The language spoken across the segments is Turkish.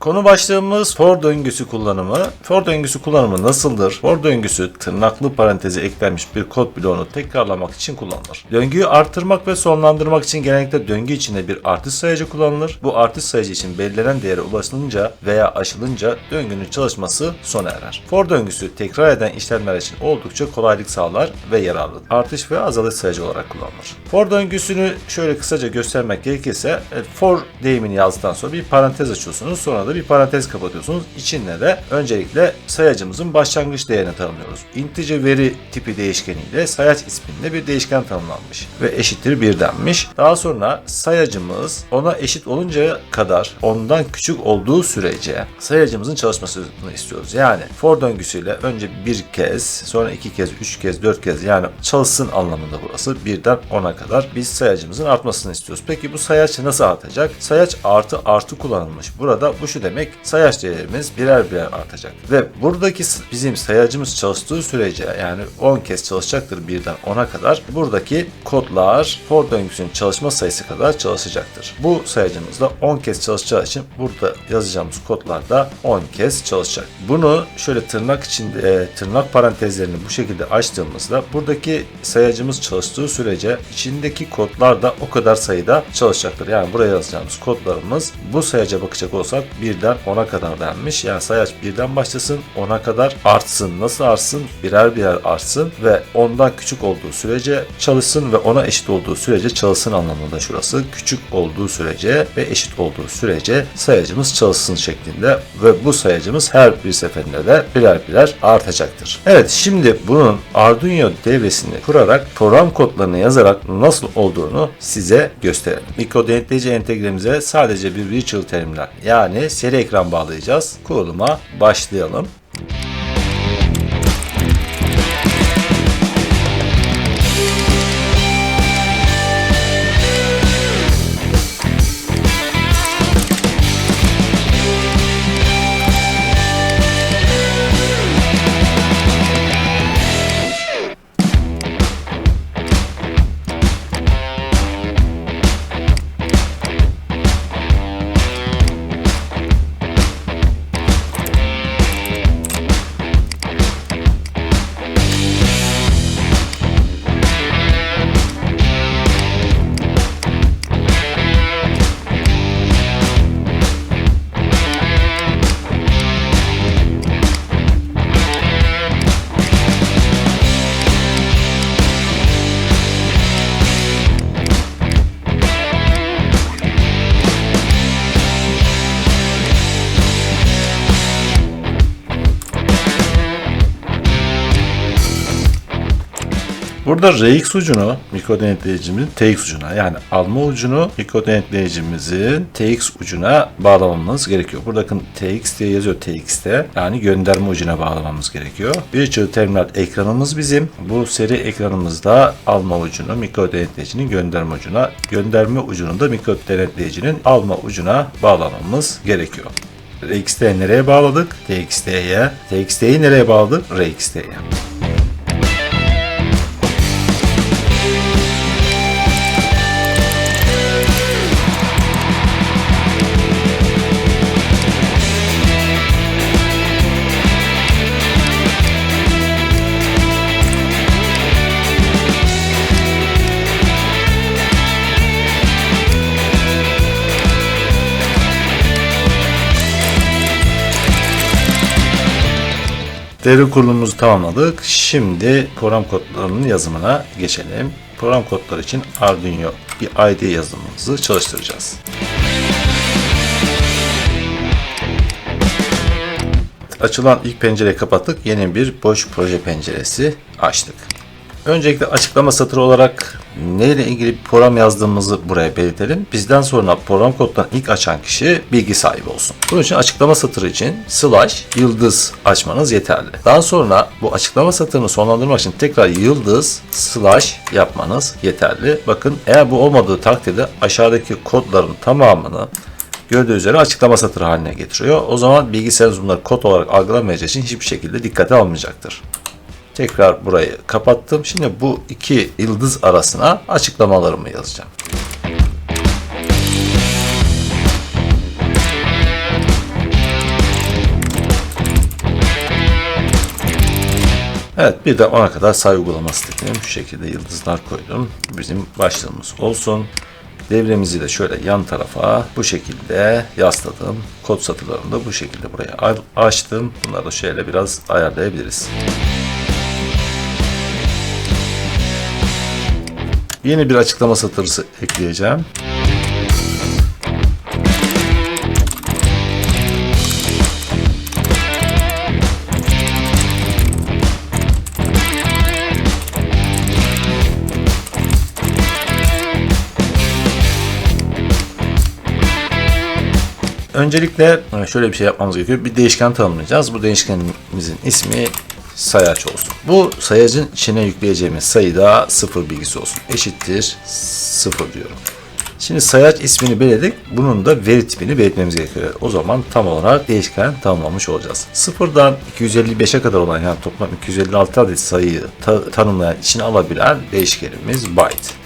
Konu başlığımız for döngüsü kullanımı. For döngüsü kullanımı nasıldır? For döngüsü tırnaklı parantezi eklenmiş bir kod bloğunu tekrarlamak için kullanılır. Döngüyü artırmak ve sonlandırmak için genellikle döngü içinde bir artış sayacı kullanılır. Bu artış sayacı için belirlenen değere ulaşılınca veya aşılınca döngünün çalışması sona erer. For döngüsü tekrar eden işlemler için oldukça kolaylık sağlar ve yararlıdır. Artış ve azalış sayacı olarak kullanılır. For döngüsünü şöyle kısaca göstermek gerekirse e, for deyimini yazdıktan sonra bir parantez açıyorsunuz. Sonra da bir parantez kapatıyorsunuz. İçinde de öncelikle sayacımızın başlangıç değerini tanımlıyoruz. Integer veri tipi değişkeniyle sayaç isminde bir değişken tanımlanmış ve eşittir 1 denmiş. Daha sonra sayacımız ona eşit oluncaya kadar ondan küçük olduğu sürece sayacımızın çalışmasını istiyoruz. Yani for döngüsüyle önce bir kez, sonra iki kez, üç kez, dört kez yani çalışsın anlamında burası. Birden 10'a kadar biz sayacımızın artmasını istiyoruz. Peki bu sayaç nasıl artacak? Sayaç artı artı kullanılmış. Burada bu şu demek sayaç değerimiz birer birer artacak. Ve buradaki bizim sayacımız çalıştığı sürece yani 10 kez çalışacaktır birden 10'a kadar. Buradaki kodlar for döngüsünün çalışma sayısı kadar çalışacaktır. Bu sayacımızda 10 kez çalışacağı için burada yazacağımız kodlar da 10 kez çalışacak. Bunu şöyle tırnak içinde e, tırnak parantezlerini bu şekilde açtığımızda buradaki sayacımız çalıştığı sürece içindeki kodlar da o kadar sayıda çalışacaktır. Yani buraya yazacağımız kodlarımız bu sayaca bakacak olsak birden 10'a kadar denmiş. Yani sayaç birden başlasın 10'a kadar artsın. Nasıl artsın? Birer birer artsın ve ondan küçük olduğu sürece çalışsın ve ona eşit olduğu sürece çalışsın anlamında şurası. Küçük olduğu sürece ve eşit olduğu sürece sayacımız çalışsın şeklinde ve bu sayacımız her bir seferinde de birer birer artacaktır. Evet şimdi bunun Arduino devresini kurarak program kodlarını yazarak nasıl olduğunu size gösterelim. Mikro denetleyici entegremize sadece bir virtual terminal yani seri ekran bağlayacağız. Kuruluma başlayalım. Burada RX ucunu mikro denetleyicimizin TX ucuna yani alma ucunu mikro denetleyicimizin TX ucuna bağlamamız gerekiyor. Burada bakın TX diye yazıyor TX'te yani gönderme ucuna bağlamamız gerekiyor. Virtual Terminal ekranımız bizim. Bu seri ekranımızda alma ucunu mikro denetleyicinin gönderme ucuna, gönderme ucunu da mikro denetleyicinin alma ucuna bağlamamız gerekiyor. RX'te nereye bağladık? TXT'ye. TXT'yi nereye bağladık? RXT'ye. Devre kurulumumuzu tamamladık. Şimdi program kodlarının yazımına geçelim. Program kodları için Arduino bir ID yazılımımızı çalıştıracağız. Açılan ilk pencereyi kapattık. Yeni bir boş proje penceresi açtık. Öncelikle açıklama satırı olarak neyle ilgili bir program yazdığımızı buraya belirtelim. Bizden sonra program kodlarını ilk açan kişi bilgi sahibi olsun. Bunun için açıklama satırı için slash yıldız açmanız yeterli. Daha sonra bu açıklama satırını sonlandırmak için tekrar yıldız slash yapmanız yeterli. Bakın eğer bu olmadığı takdirde aşağıdaki kodların tamamını gördüğü üzere açıklama satırı haline getiriyor. O zaman bilgisayarınız bunları kod olarak algılamayacağı için hiçbir şekilde dikkate almayacaktır. Tekrar burayı kapattım. Şimdi bu iki yıldız arasına açıklamalarımı yazacağım. Evet bir de ona kadar say uygulaması dedim. Şu şekilde yıldızlar koydum. Bizim başlığımız olsun. Devremizi de şöyle yan tarafa bu şekilde yasladım. Kod satırlarını da bu şekilde buraya açtım. Bunları da şöyle biraz ayarlayabiliriz. Müzik Yeni bir açıklama satırı ekleyeceğim. Öncelikle şöyle bir şey yapmamız gerekiyor. Bir değişken tanımlayacağız. Bu değişkenimizin ismi sayaç olsun. Bu sayacın içine yükleyeceğimiz sayıda sıfır bilgisi olsun. Eşittir sıfır diyorum. Şimdi sayaç ismini belirledik. Bunun da veri tipini belirtmemiz gerekiyor. O zaman tam olarak değişken tanımlamış olacağız. Sıfırdan 255'e kadar olan yani toplam 256 adet sayıyı ta- tanımlayan içine alabilen değişkenimiz byte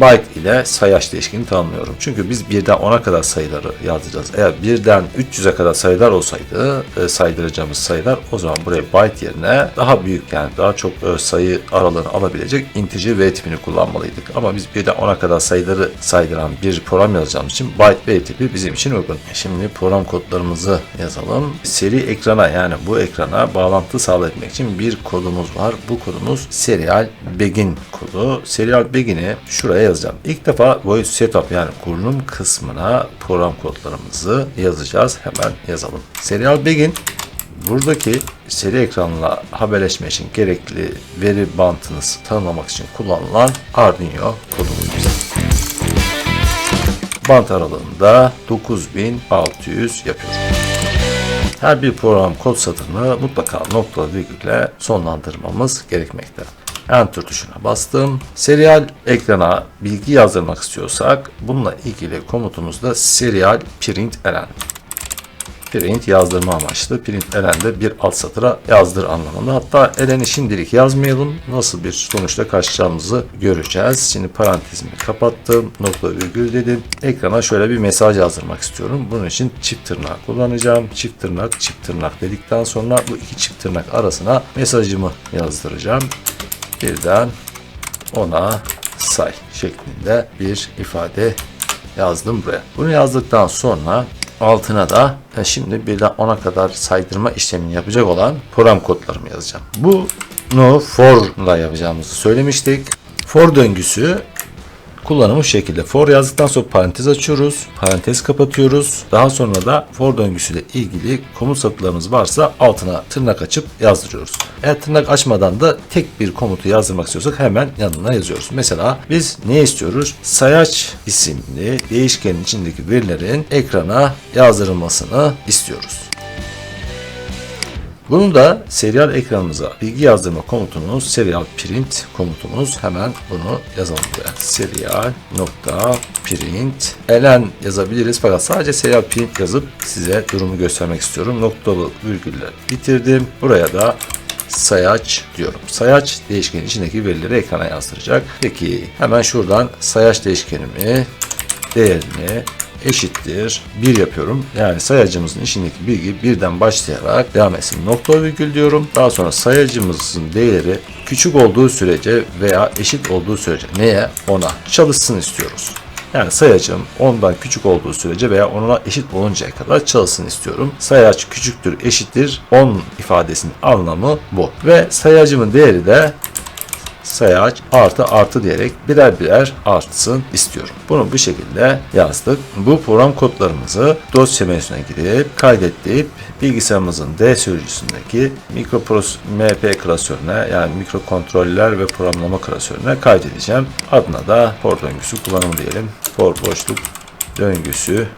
byte ile sayaç değişkeni tanımlıyorum. Çünkü biz birden 10'a kadar sayıları yazacağız. Eğer birden 300'e kadar sayılar olsaydı e, saydıracağımız sayılar o zaman buraya byte yerine daha büyük yani daha çok e, sayı aralığını alabilecek integer veri tipini kullanmalıydık. Ama biz birden 10'a kadar sayıları saydıran bir program yazacağımız için byte veri tipi bizim için uygun. Şimdi program kodlarımızı yazalım. Seri ekrana yani bu ekrana bağlantı sağlayabilmek için bir kodumuz var. Bu kodumuz serial begin kodu. Serial begin'i şuraya yazacağım. İlk defa voice setup yani kurulum kısmına program kodlarımızı yazacağız. Hemen yazalım. Serial begin buradaki seri ekranla haberleşme için gerekli veri bantını tanımlamak için kullanılan Arduino kodumuz. Bant aralığında 9600 yapıyorum. Her bir program kod satırını mutlaka nokta virgülle sonlandırmamız gerekmekte. Enter tuşuna bastım. Serial ekrana bilgi yazdırmak istiyorsak bununla ilgili komutumuzda serial print elen. Print yazdırma amaçlı. Print elen de bir alt satıra yazdır anlamında. Hatta eleni şimdilik yazmayalım. Nasıl bir sonuçla karşılaşacağımızı göreceğiz. Şimdi parantezimi kapattım. Nokta virgül dedim. Ekrana şöyle bir mesaj yazdırmak istiyorum. Bunun için çift tırnak kullanacağım. Çift tırnak, çift tırnak dedikten sonra bu iki çift tırnak arasına mesajımı yazdıracağım. Birden ona say şeklinde bir ifade yazdım buraya. Bunu yazdıktan sonra altına da şimdi birden 10'a kadar saydırma işlemini yapacak olan program kodlarımı yazacağım. Bunu for ile yapacağımızı söylemiştik. For döngüsü kullanımı şu şekilde. For yazdıktan sonra parantez açıyoruz. Parantez kapatıyoruz. Daha sonra da for döngüsüyle ilgili komut satırlarımız varsa altına tırnak açıp yazdırıyoruz. Eğer tırnak açmadan da tek bir komutu yazdırmak istiyorsak hemen yanına yazıyoruz. Mesela biz ne istiyoruz? Sayaç isimli değişkenin içindeki verilerin ekrana yazdırılmasını istiyoruz. Bunu da serial ekranımıza bilgi yazdırma komutumuz serial print komutumuz. Hemen bunu yazalım buraya. Serial nokta print elen yazabiliriz fakat sadece serial print yazıp size durumu göstermek istiyorum. Noktalı virgülle bitirdim. Buraya da sayaç diyorum. Sayaç değişkenin içindeki verileri ekrana yazdıracak. Peki hemen şuradan sayaç değişkenimi değerini eşittir 1 yapıyorum. Yani sayacımızın içindeki bilgi birden başlayarak devam etsin. Nokta virgül diyorum. Daha sonra sayacımızın değeri küçük olduğu sürece veya eşit olduğu sürece neye? Ona çalışsın istiyoruz. Yani sayacım 10'dan küçük olduğu sürece veya ona eşit oluncaya kadar çalışsın istiyorum. Sayaç küçüktür eşittir 10 ifadesinin anlamı bu. Ve sayacımın değeri de sayaç artı artı diyerek birer birer artsın istiyorum. Bunu bu şekilde yazdık. Bu program kodlarımızı dosya menüsüne girip kaydet deyip bilgisayarımızın D sürücüsündeki mikropros MP klasörüne yani mikrokontroller ve programlama klasörüne kaydedeceğim. Adına da for döngüsü kullanımı diyelim. For boşluk döngüsü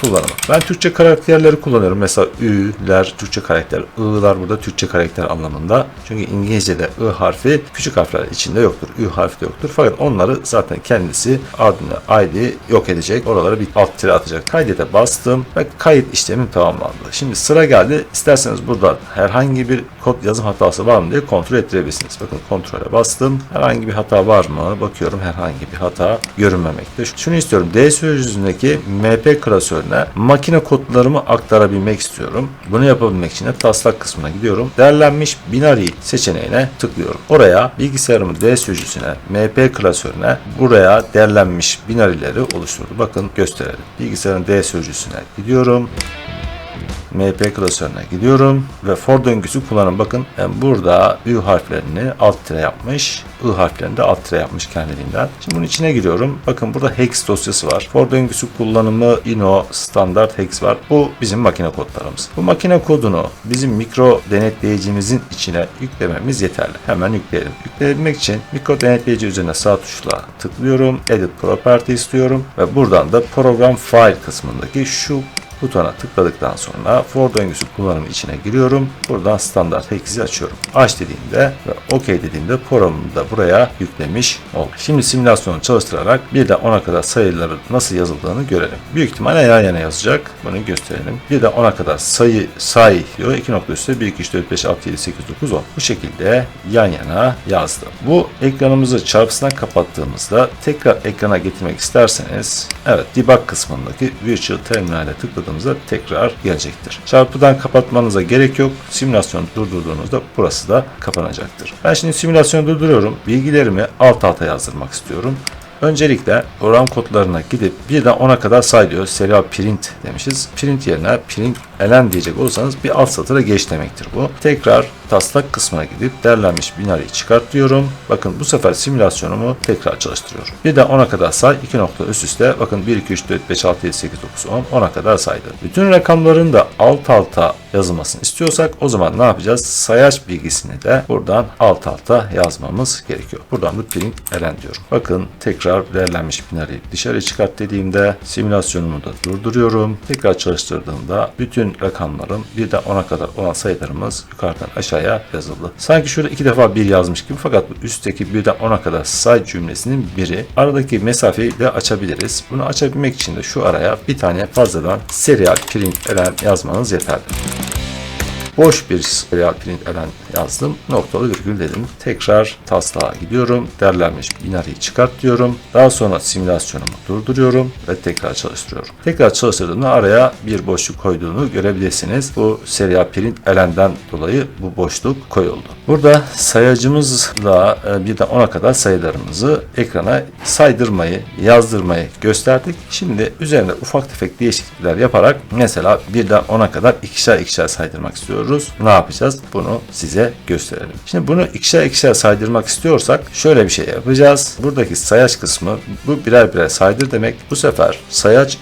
kullanımı. Ben Türkçe karakterleri kullanıyorum. Mesela Ü'ler Türkçe karakter, I'lar burada Türkçe karakter anlamında. Çünkü İngilizce'de I harfi küçük harfler içinde yoktur. Ü harfi de yoktur. Fakat onları zaten kendisi adını ID yok edecek. Oralara bir alt tire atacak. Kaydete bastım ve kayıt işlemim tamamlandı. Şimdi sıra geldi. İsterseniz burada herhangi bir kod yazım hatası var mı diye kontrol ettirebilirsiniz. Bakın kontrole bastım. Herhangi bir hata var mı? Bakıyorum herhangi bir hata görünmemekte. Şunu istiyorum. D sürücüsündeki MP klasörüne üzerine makine kodlarımı aktarabilmek istiyorum. Bunu yapabilmek için de taslak kısmına gidiyorum. Değerlenmiş binary seçeneğine tıklıyorum. Oraya bilgisayarımın D sürücüsüne, MP klasörüne buraya değerlenmiş binaryleri oluşturdu. Bakın gösterelim. Bilgisayarın D sürücüsüne gidiyorum. MP klasörüne gidiyorum ve for döngüsü kullanın. Bakın yani burada Ü harflerini alt tire yapmış. I harflerini de alt tire yapmış kendiliğinden. Şimdi bunun içine giriyorum. Bakın burada hex dosyası var. For döngüsü kullanımı ino standart hex var. Bu bizim makine kodlarımız. Bu makine kodunu bizim mikro denetleyicimizin içine yüklememiz yeterli. Hemen yükleyelim. Yükleyebilmek için mikro denetleyici üzerine sağ tuşla tıklıyorum. Edit property istiyorum ve buradan da program file kısmındaki şu butona tıkladıktan sonra for döngüsü kullanımı içine giriyorum. Buradan standart hex'i açıyorum. Aç dediğimde ve OK dediğimde programımı da buraya yüklemiş oldum. Şimdi simülasyonu çalıştırarak 1'den 10'a kadar sayıları nasıl yazıldığını görelim. Büyük ihtimalle yan yana yazacak. Bunu gösterelim. 1'den 10'a kadar sayı say diyor. 2 nokta üstü 1, 2, 3, 4, 5, 6, 7, 8, 9, 10. Bu şekilde yan yana yazdım. Bu ekranımızı çarpısına kapattığımızda tekrar ekrana getirmek isterseniz evet debug kısmındaki virtual terminal'e tıkladığımızda tekrar gelecektir. Çarpıdan kapatmanıza gerek yok. Simülasyonu durdurduğunuzda burası da kapanacaktır. Ben şimdi simülasyonu durduruyorum. Bilgilerimi alt alta yazdırmak istiyorum. Öncelikle program kodlarına gidip birden 10'a kadar say diyor. Serial print demişiz. Print yerine print elen diyecek olursanız bir alt satıra geç demektir bu. Tekrar taslak kısmına gidip derlenmiş binarıyı çıkart diyorum. Bakın bu sefer simülasyonumu tekrar çalıştırıyorum. Birden 10'a kadar say. 2 nokta üst üste. Bakın 1, 2, 3, 4, 5, 6, 7, 8, 9, 10. 10'a kadar saydı. Bütün rakamların da alt alta yazılmasını istiyorsak o zaman ne yapacağız? Sayaç bilgisini de buradan alt alta yazmamız gerekiyor. Buradan da print elen diyorum. Bakın tekrar değerlenmiş binarıyı dışarı çıkart dediğimde simülasyonumu da durduruyorum. Tekrar çalıştırdığımda bütün rakamların birden 10'a kadar olan sayılarımız yukarıdan aşağıya yazıldı. Sanki şurada iki defa bir yazmış gibi fakat bu üstteki birden 10'a kadar say cümlesinin biri. Aradaki mesafeyi de açabiliriz. Bunu açabilmek için de şu araya bir tane fazladan serial print elen yazmanız yeterli boş bir serial print elen yazdım. Noktalı virgül dedim. Tekrar taslağa gidiyorum. Derlenmiş binarıyı çıkart diyorum. Daha sonra simülasyonumu durduruyorum ve tekrar çalıştırıyorum. Tekrar çalıştırdığımda araya bir boşluk koyduğunu görebilirsiniz. Bu serial print elenden dolayı bu boşluk koyuldu. Burada sayacımızla e, birden 10'a kadar sayılarımızı ekrana saydırmayı, yazdırmayı gösterdik. Şimdi üzerinde ufak tefek değişiklikler yaparak mesela birden 10'a kadar ikişer ikişer saydırmak istiyoruz. Ne yapacağız? Bunu size gösterelim. Şimdi bunu ikişer ikişer saydırmak istiyorsak şöyle bir şey yapacağız. Buradaki sayaç kısmı bu birer birer saydır demek. Bu sefer sayaç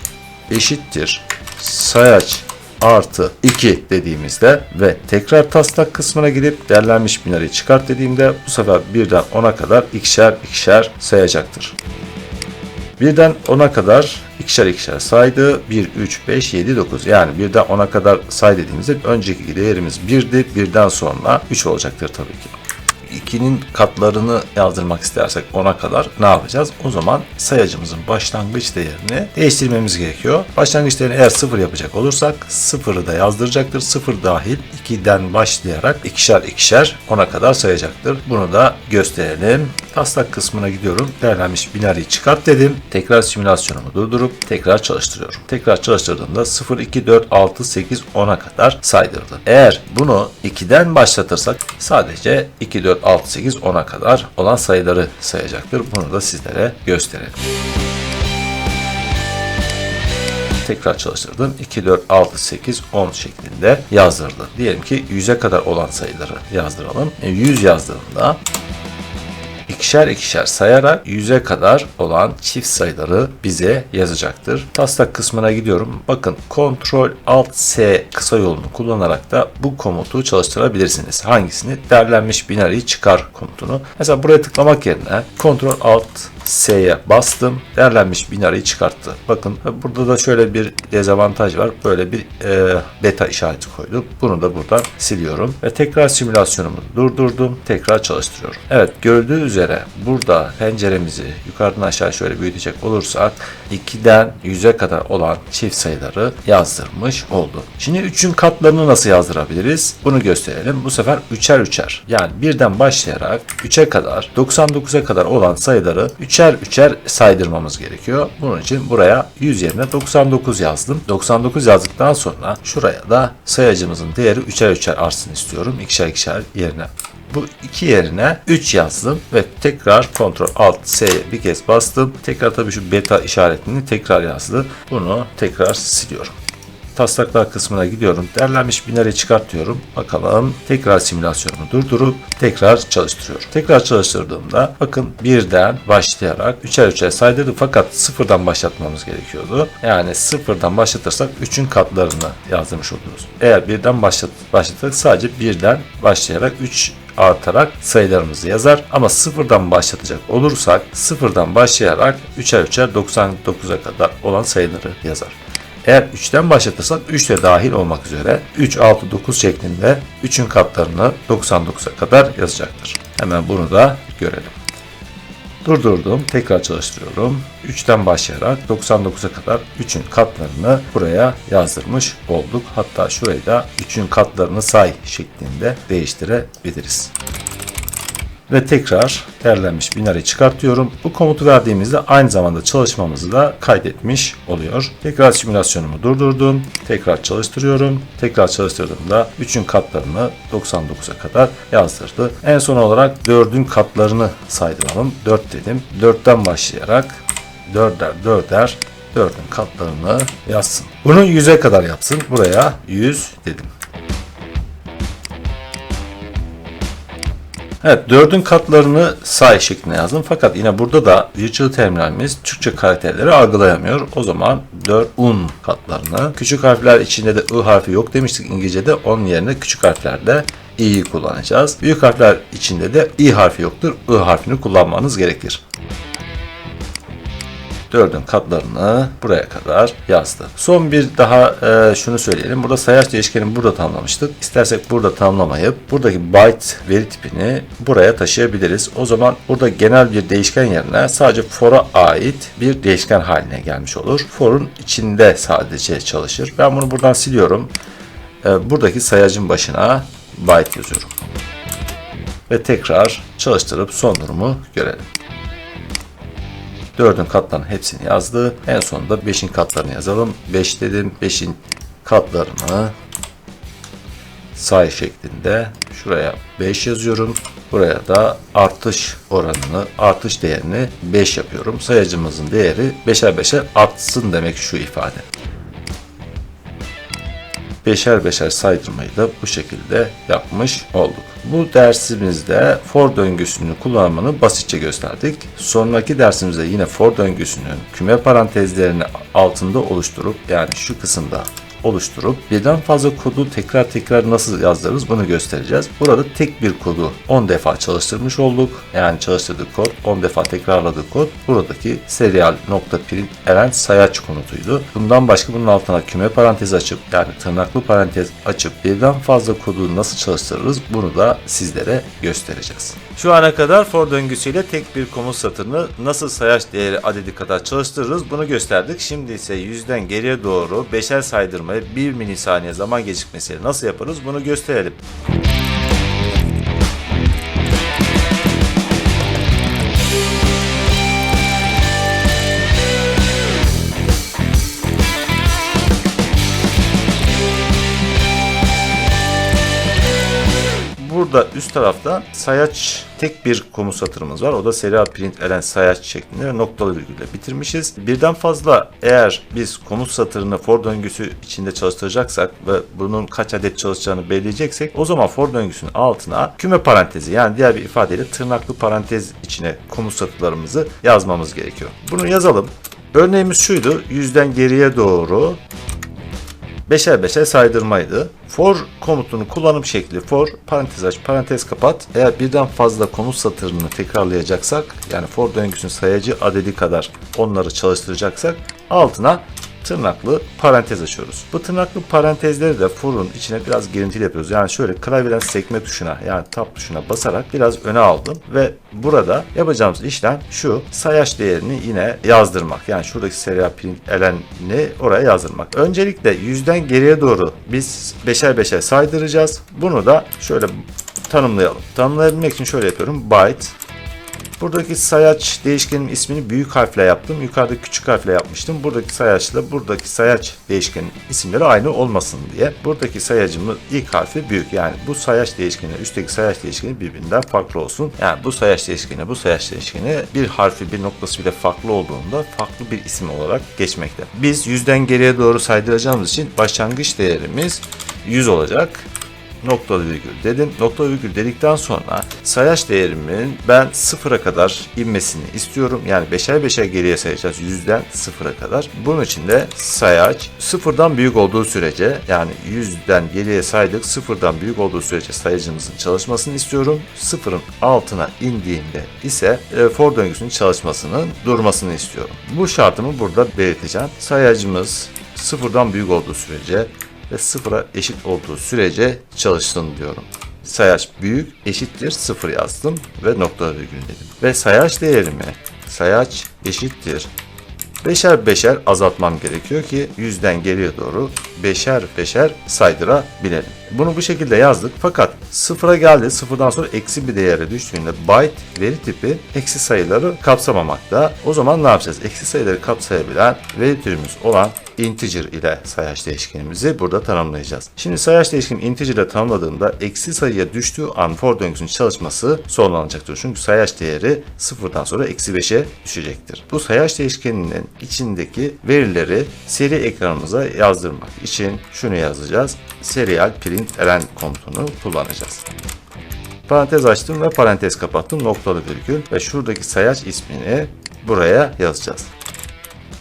eşittir. Sayaç artı 2 dediğimizde ve tekrar taslak kısmına gidip değerlenmiş binarıyı çıkart dediğimde bu sefer birden 10'a kadar ikişer ikişer sayacaktır. Birden 10'a kadar ikişer ikişer saydı. 1, 3, 5, 7, 9. Yani birden 10'a kadar say dediğimizde önceki değerimiz 1'di. Birden sonra 3 olacaktır tabii ki. 2'nin katlarını yazdırmak istersek 10'a kadar ne yapacağız? O zaman sayacımızın başlangıç değerini değiştirmemiz gerekiyor. Başlangıç değerini eğer 0 yapacak olursak 0'ı da yazdıracaktır. 0 dahil 2'den başlayarak ikişer ikişer 10'a kadar sayacaktır. Bunu da gösterelim. Taslak kısmına gidiyorum. Değerlenmiş binarıyı çıkart dedim. Tekrar simülasyonumu durdurup tekrar çalıştırıyorum. Tekrar çalıştırdığımda 0, 2, 4, 6, 8, 10'a kadar saydırdı. Eğer bunu 2'den başlatırsak sadece 2, 4, 6, 8, 10'a kadar olan sayıları sayacaktır. Bunu da sizlere gösterelim. tekrar çalıştırdım. 2, 4, 6, 8, 10 şeklinde yazdırdı. Diyelim ki 100'e kadar olan sayıları yazdıralım. 100 yazdığımda ikişer ikişer sayarak 100'e kadar olan çift sayıları bize yazacaktır. Taslak kısmına gidiyorum. Bakın Ctrl Alt S kısa yolunu kullanarak da bu komutu çalıştırabilirsiniz. Hangisini? Derlenmiş binarıyı çıkar komutunu. Mesela buraya tıklamak yerine Ctrl Alt S'ye bastım. Değerlenmiş binarıyı çıkarttı. Bakın burada da şöyle bir dezavantaj var. Böyle bir e, beta işareti koydum. Bunu da buradan siliyorum. Ve tekrar simülasyonumu durdurdum. Tekrar çalıştırıyorum. Evet gördüğü üzere burada penceremizi yukarıdan aşağı şöyle büyütecek olursak 2'den 100'e kadar olan çift sayıları yazdırmış oldu. Şimdi 3'ün katlarını nasıl yazdırabiliriz? Bunu gösterelim. Bu sefer 3'er 3'er. Yani birden başlayarak 3'e kadar 99'a kadar olan sayıları 3 üçer üçer saydırmamız gerekiyor. Bunun için buraya 100 yerine 99 yazdım. 99 yazdıktan sonra şuraya da sayacımızın değeri üçer üçer artsın istiyorum. İkişer ikişer yerine. Bu iki yerine 3 yazdım ve tekrar Ctrl Alt S'ye bir kez bastım. Tekrar tabii şu beta işaretini tekrar yazdı. Bunu tekrar siliyorum taslaklar kısmına gidiyorum. Derlenmiş binarya çıkartıyorum. Bakalım tekrar simülasyonumu durdurup tekrar çalıştırıyorum. Tekrar çalıştırdığımda bakın birden başlayarak üçer üçer saydırdı fakat sıfırdan başlatmamız gerekiyordu. Yani sıfırdan başlatırsak 3'ün katlarını yazdırmış oluruz. Eğer birden başlat, başlatırsak sadece birden başlayarak 3 artarak sayılarımızı yazar. Ama sıfırdan başlatacak olursak sıfırdan başlayarak üçer üçer 99'a kadar olan sayıları yazar. Eğer 3'ten başlatırsak 3 de dahil olmak üzere 3, 6, 9 şeklinde 3'ün katlarını 99'a kadar yazacaktır. Hemen bunu da görelim. Durdurdum. Tekrar çalıştırıyorum. 3'ten başlayarak 99'a kadar 3'ün katlarını buraya yazdırmış olduk. Hatta şurayı da 3'ün katlarını say şeklinde değiştirebiliriz ve tekrar değerlenmiş binarya çıkartıyorum. Bu komutu verdiğimizde aynı zamanda çalışmamızı da kaydetmiş oluyor. Tekrar simülasyonumu durdurdum. Tekrar çalıştırıyorum. Tekrar çalıştırdığımda 3'ün katlarını 99'a kadar yazdırdı. En son olarak 4'ün katlarını saydıralım. 4 dedim. 4'ten başlayarak 4'er 4'er 4'ün katlarını yazsın. Bunu 100'e kadar yapsın. Buraya 100 dedim. Evet, dördün katlarını say şeklinde yazdım. Fakat yine burada da virtual terminalimiz Türkçe karakterleri algılayamıyor. O zaman 4 un katlarını. Küçük harfler içinde de ı harfi yok demiştik İngilizce'de. Onun yerine küçük harflerde i'yi kullanacağız. Büyük harfler içinde de i harfi yoktur. I harfini kullanmanız gerekir. 4'ün katlarını buraya kadar yazdı. Son bir daha e, şunu söyleyelim. Burada sayaç değişkenini burada tamamlamıştık. İstersek burada tamamlamayıp buradaki byte veri tipini buraya taşıyabiliriz. O zaman burada genel bir değişken yerine sadece for'a ait bir değişken haline gelmiş olur. For'un içinde sadece çalışır. Ben bunu buradan siliyorum. E, buradaki sayacın başına byte yazıyorum. Ve tekrar çalıştırıp son durumu görelim. 4'ün katlarının hepsini yazdı. En sonunda 5'in katlarını yazalım. 5 dedim. 5'in katlarını say şeklinde şuraya 5 yazıyorum. Buraya da artış oranını, artış değerini 5 yapıyorum. Sayacımızın değeri 5'er 5'er artsın demek şu ifade. Beşer beşer saydırmayı da bu şekilde yapmış olduk. Bu dersimizde for döngüsünün kullanımını basitçe gösterdik. Sonraki dersimizde yine for döngüsünün küme parantezlerini altında oluşturup yani şu kısımda oluşturup birden fazla kodu tekrar tekrar nasıl yazdırırız bunu göstereceğiz. Burada tek bir kodu 10 defa çalıştırmış olduk. Yani çalıştırdık kod 10 defa tekrarladık kod. Buradaki serial nokta print eren sayaç komutuydu. Bundan başka bunun altına küme parantez açıp yani tırnaklı parantez açıp birden fazla kodu nasıl çalıştırırız bunu da sizlere göstereceğiz. Şu ana kadar for döngüsüyle tek bir komut satırını nasıl sayaç değeri adedi kadar çalıştırırız bunu gösterdik. Şimdi ise yüzden geriye doğru beşer saydırmayı 1 milisaniye zaman gecikmesiyle nasıl yaparız bunu gösterelim. Burada üst tarafta sayaç tek bir komut satırımız var. O da serial print elen sayaç şeklinde ve noktalı virgülle bitirmişiz. Birden fazla eğer biz komut satırını for döngüsü içinde çalıştıracaksak ve bunun kaç adet çalışacağını belirleyeceksek o zaman for döngüsünün altına küme parantezi yani diğer bir ifadeyle tırnaklı parantez içine komut satırlarımızı yazmamız gerekiyor. Bunu yazalım. Örneğimiz şuydu. Yüzden geriye doğru beşer beşer saydırmaydı. For komutunun kullanım şekli for parantez aç parantez kapat. Eğer birden fazla komut satırını tekrarlayacaksak yani for döngüsünün sayacı adedi kadar onları çalıştıracaksak altına tırnaklı parantez açıyoruz. Bu tırnaklı parantezleri de for'un içine biraz girintili yapıyoruz. Yani şöyle klavyeden sekme tuşuna yani tab tuşuna basarak biraz öne aldım ve burada yapacağımız işlem şu sayaç değerini yine yazdırmak. Yani şuradaki serial print elenini oraya yazdırmak. Öncelikle yüzden geriye doğru biz beşer beşer saydıracağız. Bunu da şöyle tanımlayalım. Tanımlayabilmek için şöyle yapıyorum. Byte Buradaki sayaç değişkenin ismini büyük harfle yaptım. Yukarıda küçük harfle yapmıştım. Buradaki sayaçla buradaki sayaç değişkenin isimleri aynı olmasın diye. Buradaki sayacımın ilk harfi büyük. Yani bu sayaç değişkeni, üstteki sayaç değişkeni birbirinden farklı olsun. Yani bu sayaç değişkeni, bu sayaç değişkeni bir harfi, bir noktası bile farklı olduğunda farklı bir isim olarak geçmekte. Biz yüzden geriye doğru saydıracağımız için başlangıç değerimiz 100 olacak nokta virgül dedim. Nokta virgül dedikten sonra sayaç değerimin ben sıfıra kadar inmesini istiyorum. Yani beşer beşer geriye sayacağız yüzden sıfıra kadar. Bunun için de sayaç sıfırdan büyük olduğu sürece yani yüzden geriye saydık sıfırdan büyük olduğu sürece sayacımızın çalışmasını istiyorum. Sıfırın altına indiğinde ise e, for döngüsünün çalışmasının durmasını istiyorum. Bu şartımı burada belirteceğim. Sayacımız sıfırdan büyük olduğu sürece ve sıfıra eşit olduğu sürece çalışsın diyorum. Sayaç büyük eşittir sıfır yazdım ve nokta virgül dedim. Ve sayaç değerimi sayaç eşittir beşer beşer azaltmam gerekiyor ki yüzden geriye doğru beşer beşer saydırabilelim. Bunu bu şekilde yazdık fakat sıfıra geldi sıfırdan sonra eksi bir değere düştüğünde byte veri tipi eksi sayıları kapsamamakta. O zaman ne yapacağız? Eksi sayıları kapsayabilen veri türümüz olan integer ile sayaç değişkenimizi burada tanımlayacağız. Şimdi sayaç değişkeni integer ile tanımladığımda eksi sayıya düştüğü an for döngüsünün çalışması sonlanacaktır. Çünkü sayaç değeri sıfırdan sonra eksi 5'e düşecektir. Bu sayaç değişkeninin içindeki verileri seri ekranımıza yazdırmak için şunu yazacağız. Serial print elen komutunu kullanacağız. Parantez açtım ve parantez kapattım. Noktalı virgül. Ve şuradaki sayaç ismini buraya yazacağız.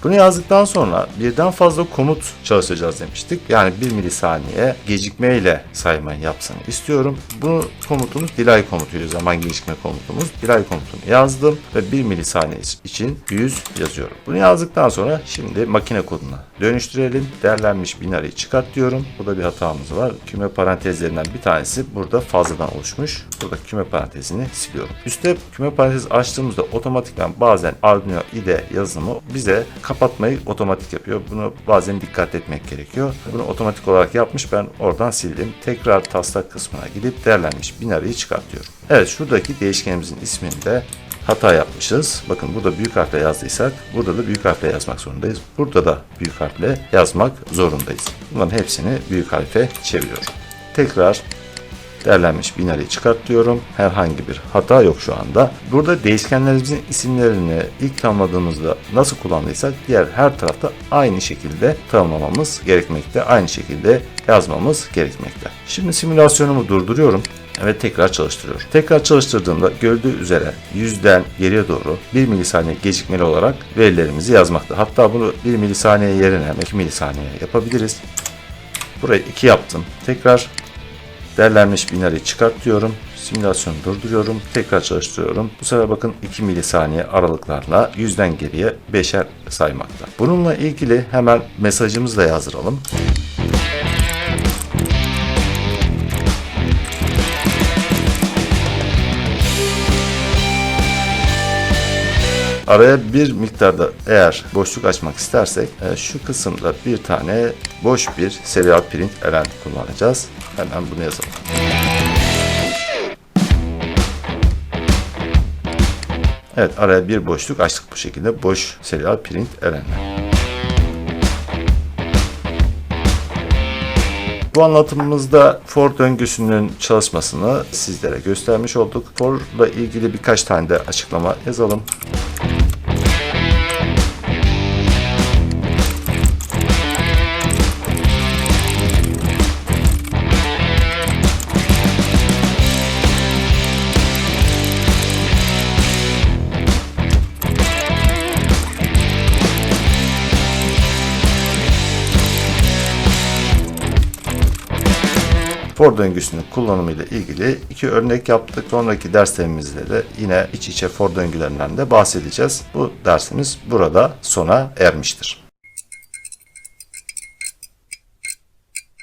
Bunu yazdıktan sonra birden fazla komut çalışacağız demiştik. Yani 1 milisaniye gecikmeyle saymayı yapsın istiyorum. Bu komutumuz delay komutuydu. Zaman gecikme komutumuz. Delay komutunu yazdım ve 1 milisaniye için 100 yazıyorum. Bunu yazdıktan sonra şimdi makine koduna dönüştürelim. Değerlenmiş binarıyı çıkart diyorum. Burada bir hatamız var. Küme parantezlerinden bir tanesi burada fazladan oluşmuş. Burada küme parantezini siliyorum. Üste küme parantezi açtığımızda otomatikman bazen Arduino IDE yazılımı bize kapatmayı otomatik yapıyor. Bunu bazen dikkat etmek gerekiyor. Bunu otomatik olarak yapmış. Ben oradan sildim. Tekrar taslak kısmına gidip değerlenmiş binarıyı çıkartıyorum. Evet şuradaki değişkenimizin isminde hata yapmışız. Bakın burada büyük harfle yazdıysak burada da büyük harfle yazmak zorundayız. Burada da büyük harfle yazmak zorundayız. Bunların hepsini büyük harfe çeviriyorum. Tekrar değerlenmiş binarıyı çıkart diyorum. Herhangi bir hata yok şu anda. Burada değişkenlerimizin isimlerini ilk tanımladığımızda nasıl kullandıysak diğer her tarafta aynı şekilde tanımlamamız gerekmekte. Aynı şekilde yazmamız gerekmekte. Şimdi simülasyonumu durduruyorum ve tekrar çalıştırıyorum. Tekrar çalıştırdığımda gördüğü üzere yüzden geriye doğru 1 milisaniye gecikmeli olarak verilerimizi yazmakta. Hatta bunu 1 milisaniye yerine 2 milisaniye yapabiliriz. Burayı 2 yaptım. Tekrar Değerlenmiş binarıyı çıkart diyorum. Simülasyonu durduruyorum. Tekrar çalıştırıyorum. Bu sefer bakın 2 milisaniye aralıklarla yüzden geriye 5'er saymakta. Bununla ilgili hemen mesajımızı da yazdıralım. Araya bir miktarda eğer boşluk açmak istersek e, şu kısımda bir tane boş bir serial print element kullanacağız. Hemen bunu yazalım. Evet araya bir boşluk açtık bu şekilde boş serial print element. Bu anlatımımızda for döngüsünün çalışmasını sizlere göstermiş olduk. For ile ilgili birkaç tane de açıklama yazalım. For döngüsünün kullanımıyla ilgili iki örnek yaptık. Sonraki derslerimizde de yine iç içe for döngülerinden de bahsedeceğiz. Bu dersimiz burada sona ermiştir.